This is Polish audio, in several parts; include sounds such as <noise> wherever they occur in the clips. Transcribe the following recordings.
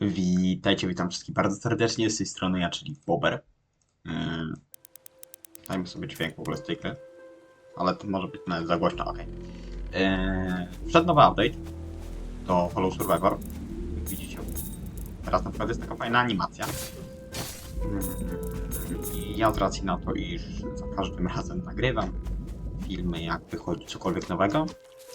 Witajcie, witam wszystkich bardzo serdecznie z tej strony ja, czyli Bober. Yy, dajmy sobie dźwięk w ogóle z. Ale to może być nawet za głośno, ok. Yy, wszedł nowy update do Hollow Survivor. Jak widzicie, teraz naprawdę jest taka fajna animacja. I ja z racji na to, iż za każdym razem nagrywam filmy, jak wychodzi cokolwiek nowego,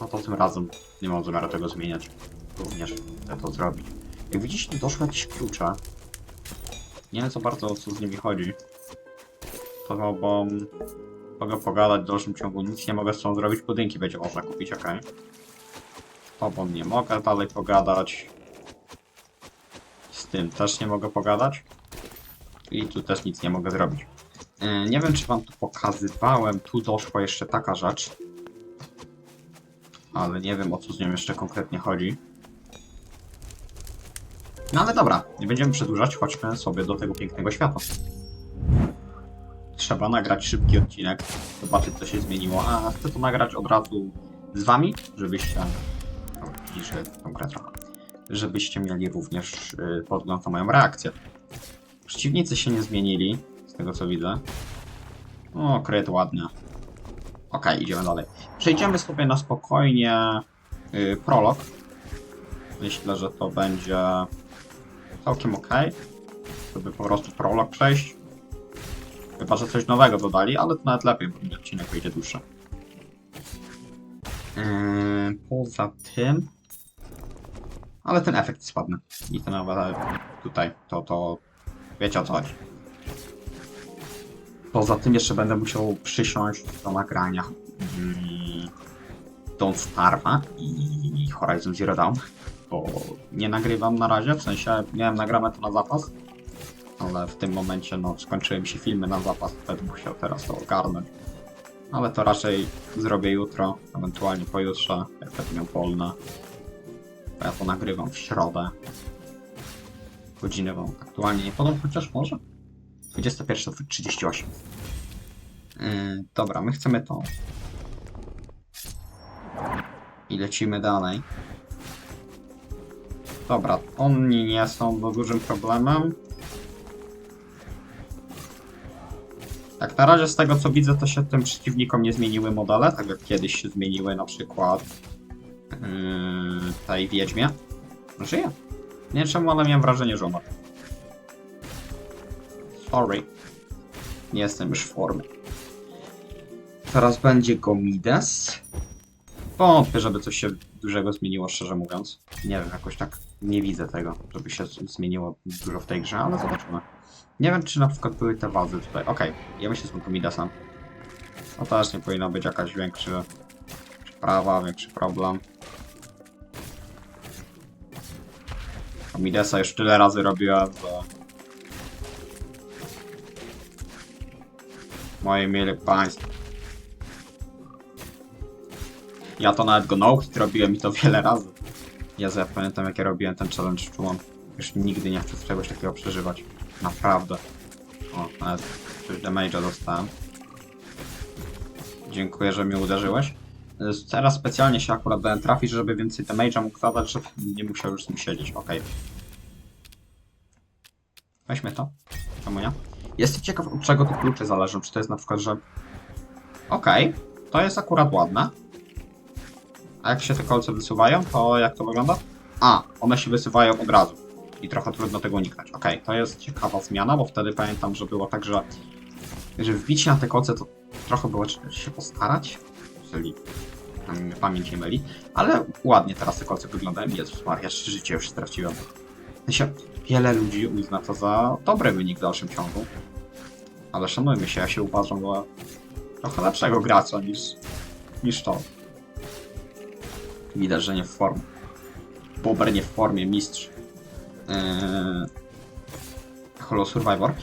no to tym razem nie mam zamiaru tego zmieniać. Również chcę to zrobić. Jak widzicie, doszły jakieś klucze. Nie wiem za bardzo o co z nimi chodzi. To bo mogę pogadać w dalszym ciągu, nic nie mogę z tą zrobić, budynki będzie można kupić, ok. Z tobą nie mogę dalej pogadać. Z tym też nie mogę pogadać. I tu też nic nie mogę zrobić. Yy, Nie wiem, czy wam tu pokazywałem, tu doszła jeszcze taka rzecz. Ale nie wiem, o co z nią jeszcze konkretnie chodzi. No ale dobra, nie będziemy przedłużać, chodźmy sobie do tego pięknego świata. Trzeba nagrać szybki odcinek, zobaczyć co się zmieniło, a chcę to nagrać od razu z wami, żebyście... Widzisz, tą grę trochę. Żebyście mieli również yy, podgląd na moją reakcję. Przeciwnicy się nie zmienili, z tego co widzę. O, kryt ładnie. Okej, idziemy dalej. Przejdziemy sobie na spokojnie yy, prolog. Myślę, że to będzie całkiem ok. Żeby po prostu prolog przejść. Chyba, że coś nowego dodali, ale to nawet lepiej, bo odcinek wyjdzie dłuższy. Yy, poza tym... Ale ten efekt spadnie. I nawet tutaj, to, to... Wiecie o co chodzi. Poza tym jeszcze będę musiał przysiąść do nagrania mm, Don't Starve'a i Horizon Zero Dawn bo nie nagrywam na razie, w sensie miałem nagrane to na zapas, ale w tym momencie no skończyły mi się filmy na zapas, będę musiał teraz to ogarnąć. Ale to raczej zrobię jutro, ewentualnie pojutrze, jak będę miał wolne. Bo ja to nagrywam w środę. Godziny wam aktualnie nie podam, chociaż może. 21.38. Yy, dobra, my chcemy to. I lecimy dalej. Dobra, oni nie są dużym problemem. Tak, na razie z tego co widzę, to się tym przeciwnikom nie zmieniły modele, tak jak kiedyś się zmieniły na przykład yy, tej wiedźmie. Żyje. Nie wiem czemu, ale miałem wrażenie, że umarł. Sorry. Nie jestem już w formie. Teraz będzie Gomides. Wątpię, żeby coś się dużego zmieniło, szczerze mówiąc. Nie wiem, jakoś tak nie widzę tego, żeby się z- zmieniło dużo w tej grze, ale zobaczymy. Nie wiem, czy na przykład były te wazy tutaj. Okej, ja myślę z tym Midasem. No też nie powinna być jakaś większa sprawa, większy problem. Midasa już tyle razy robiłem, że... Moje mieli państwo. Ja to nawet go no-hit robiłem i to wiele razy. Ja ja pamiętam jak ja robiłem ten challenge Czumon. Już nigdy nie chcę czegoś takiego przeżywać. Naprawdę. O, nawet coś damage'a dostałem. Dziękuję, że mnie uderzyłeś. Teraz specjalnie się akurat dałem trafić, żeby więcej damage'a mógł zadać, żeby nie musiał już z nim siedzieć. Okej. Weźmy to. Czemu nie? Jestem ciekaw, od czego te klucze zależą. Czy to jest na przykład, że... Okej, to jest akurat ładne. A jak się te kolce wysuwają, to jak to wygląda? A, one się wysuwają od razu. I trochę trudno tego uniknąć. Okej, to jest ciekawa zmiana, bo wtedy pamiętam, że było tak, że, że wbić na te kolce to trochę było się postarać, mm, pamięć nie myli. Ale ładnie teraz te kolce wyglądają. Jezus Maria, życie już straciłem. Sensie, wiele ludzi uzna to za dobry wynik w dalszym ciągu. Ale szanujmy się, ja się uważam za trochę lepszego gracza niż, niż to. Widać, że nie w formie. Bober nie w formie, mistrz. Eee... Holo Survivor.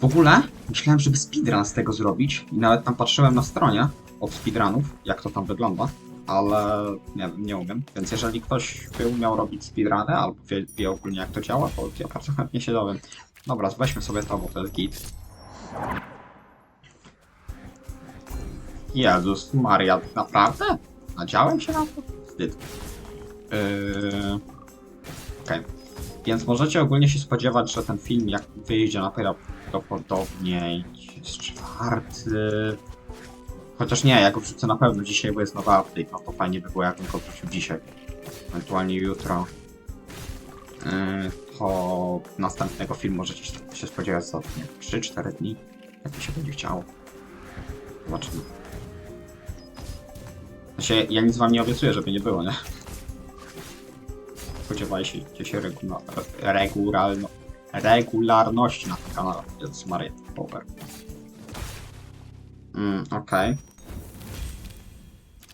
W ogóle myślałem, żeby speedrun z tego zrobić i nawet tam patrzyłem na stronie od speedrunów, jak to tam wygląda, ale nie, nie umiem. Więc jeżeli ktoś by umiał robić speedruny albo wie, wie ogólnie jak to działa, to ja bardzo chętnie się dowiem. Dobra, weźmy sobie to, bo to jest git. Jezus Maria, naprawdę? Nadziałem się na to? Wstyd. Yy... Okej. Więc możecie ogólnie się spodziewać, że ten film jak wyjdzie na prawdopodobnie jest czwarty. Chociaż nie, jak go wrzucę na pewno dzisiaj, bo jest nowy update, no to fajnie by było jakbym go wrzucił dzisiaj. Ewentualnie jutro. Yy, to następnego filmu możecie się- spodziewać za nie, 3-4 dni. Jak mi się będzie chciało. Zobaczymy. Znaczy, ja nic wam nie obiecuję, żeby nie było, nie? Spodziewajcie się regula regularno regularności na tym kanale. Jezus Maria, power. Mm, okej.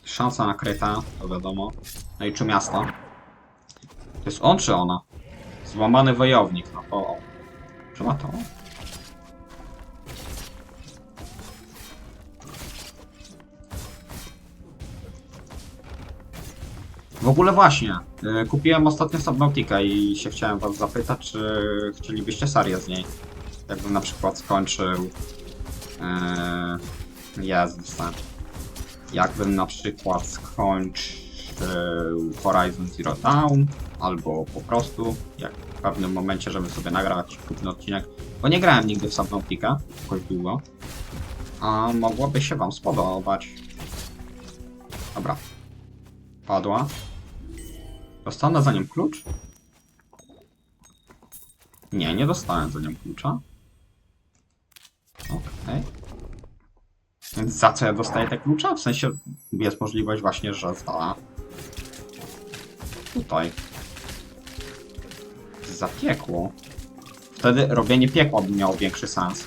Szansa nakryta, to wiadomo. No i czy miasto? To jest on czy ona? Złamany wojownik, no to... Czy ma to? W ogóle właśnie, y, kupiłem ostatnio Subnautica i się chciałem was zapytać, czy chcielibyście serię z niej? Jakbym na przykład skończył... Yy, Jezus, tak. Jakbym na przykład skończył Horizon Zero Dawn, albo po prostu, jak w pewnym momencie, żeby sobie jakiś krótki odcinek, bo nie grałem nigdy w Subnautica, jakoś długo, a mogłoby się wam spodobać. Dobra. Padła. Dostanę za nią klucz? Nie, nie dostałem za nią klucza. Okej. Więc za co ja dostaję te klucze? W sensie jest możliwość właśnie, że za... Tutaj. Za piekło. Wtedy robienie piekła by miało większy sens.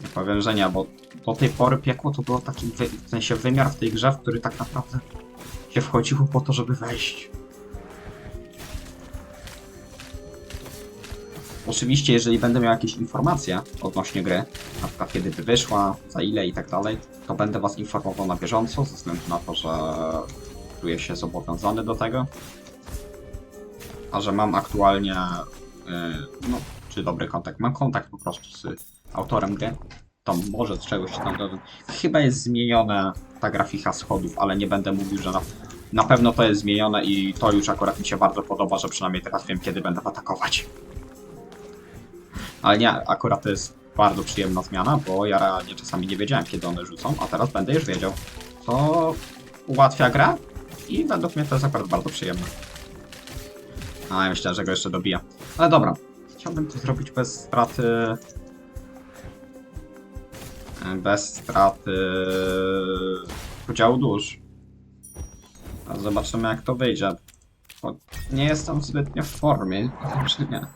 Nie powiem, że nie, bo do tej pory piekło to było taki w sensie wymiar w tej grze, w który tak naprawdę się wchodziło po to, żeby wejść. Oczywiście, jeżeli będę miał jakieś informacje odnośnie gry, na przykład kiedy by wyszła, za ile i tak dalej, to będę Was informował na bieżąco, ze względu na to, że czuję się zobowiązany do tego. A że mam aktualnie, yy, no, czy dobry kontakt, mam kontakt po prostu z autorem gry, to może z czegoś się tam dowiem. Chyba jest zmieniona ta grafika schodów, ale nie będę mówił, że na, na pewno to jest zmienione i to już akurat mi się bardzo podoba, że przynajmniej teraz wiem, kiedy będę atakować. Ale nie, akurat to jest bardzo przyjemna zmiana, bo ja realnie czasami nie wiedziałem, kiedy one rzucą, a teraz będę już wiedział. To ułatwia grę i według mnie to jest akurat bardzo przyjemne. A, ja myślałem, że go jeszcze dobija. Ale dobra, chciałbym to zrobić bez straty... Bez straty... podziału dusz. Zobaczymy jak to wyjdzie. Bo nie jestem zbytnio w formie, nie.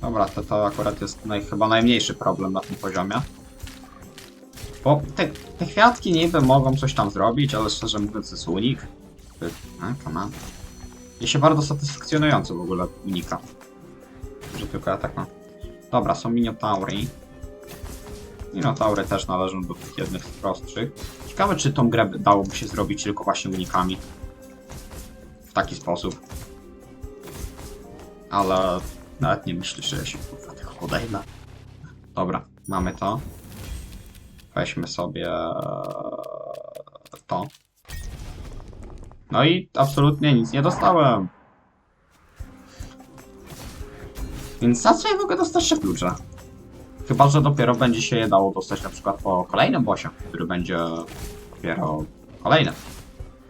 Dobra, to, to akurat jest naj, chyba najmniejszy problem na tym poziomie. Bo te, te kwiatki niby mogą coś tam zrobić, ale szczerze mówiąc jest unik. A, come on. Się bardzo satysfakcjonująco w ogóle unika. Że tylko ja tak mam. Dobra, są minotaury. Minotaury też należą do tych jednych z prostszych. Ciekawe, czy tą grę dałoby się zrobić tylko właśnie unikami. W taki sposób. Ale nawet nie myślę, że się kurwa tego podejmę. Dobra, mamy to. Weźmy sobie to. No i absolutnie nic nie dostałem. Więc za co ja mogę dostać jeszcze klucze? Chyba, że dopiero będzie się je dało dostać na przykład po kolejnym bossie, który będzie dopiero kolejny.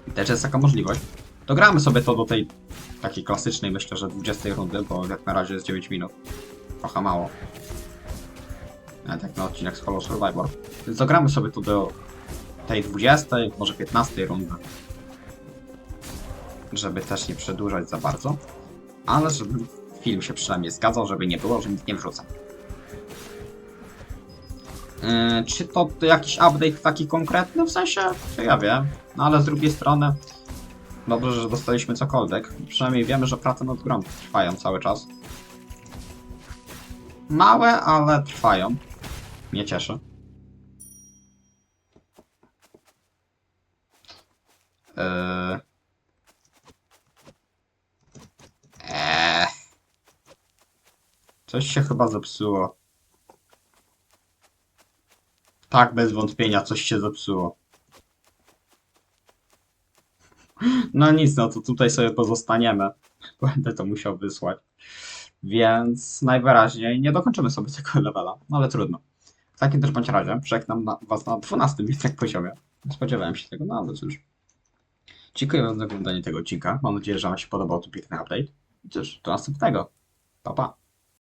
I też jest taka możliwość. Dogramy sobie to do tej takiej klasycznej, myślę, że 20 rundy, bo jak na razie jest 9 minut. Trochę mało. Nawet jak na odcinek z Hollow Survivor. Więc dogramy sobie to do tej 20, może 15 rundy. Żeby też nie przedłużać za bardzo. Ale żeby film się przynajmniej zgadzał, żeby nie było, że nic nie wrzucam. Yy, czy to jakiś update taki konkretny? W sensie, to ja wiem. No ale z drugiej strony, Dobrze, że dostaliśmy cokolwiek. Przynajmniej wiemy, że prace nad grą trwają cały czas. Małe, ale trwają. Mnie cieszy. Eee... Eee... Coś się chyba zepsuło. Tak, bez wątpienia coś się zepsuło. No nic, no to tutaj sobie pozostaniemy. Będę to musiał wysłać. Więc najwyraźniej nie dokończymy sobie tego <laughs> levela, no ale trudno. W takim też bądź razie żegnam na, was na 12 <laughs> jednak poziomie. Nie spodziewałem się tego, no ale cóż. Dziękuję wam za oglądanie tego odcinka. Mam nadzieję, że wam się podobał tu piękny update. I cóż, do następnego. Pa, pa.